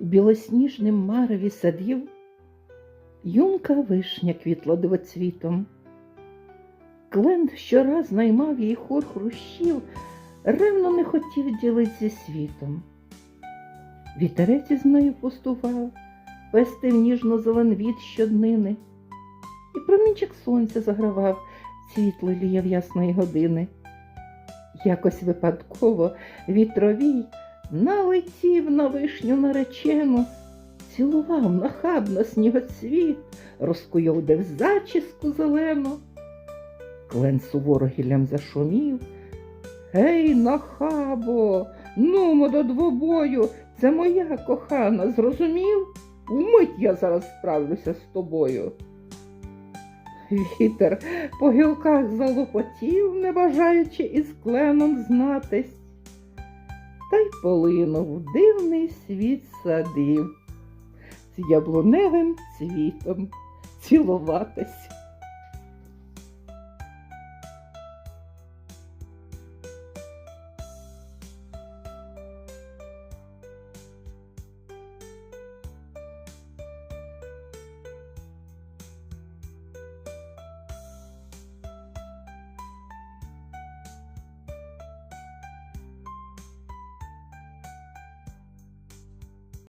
У білосніжнім мареві садів юнка вишня квітла двоцвітом. Клен щораз наймав їй хор хрущів, ревно не хотів ділить світом. Вітерець із нею пустував, пестив ніжно зеленвіт щоднини, і промінчик сонця загравав світло ліяв ясної години. Якось випадково вітровій налетів на вишню наречену, цілував нахабно снігоцвіт, розкуйовдив зачіску зелену. Клен суворо гіллям зашумів. Гей, нахабо, нумо до двобою, це моя кохана, зрозумів? Вмить я зараз справлюся з тобою. Вітер по гілках залопотів, не бажаючи із кленом знатись, та й полинув дивний світ садів з яблуневим цвітом цілуватись.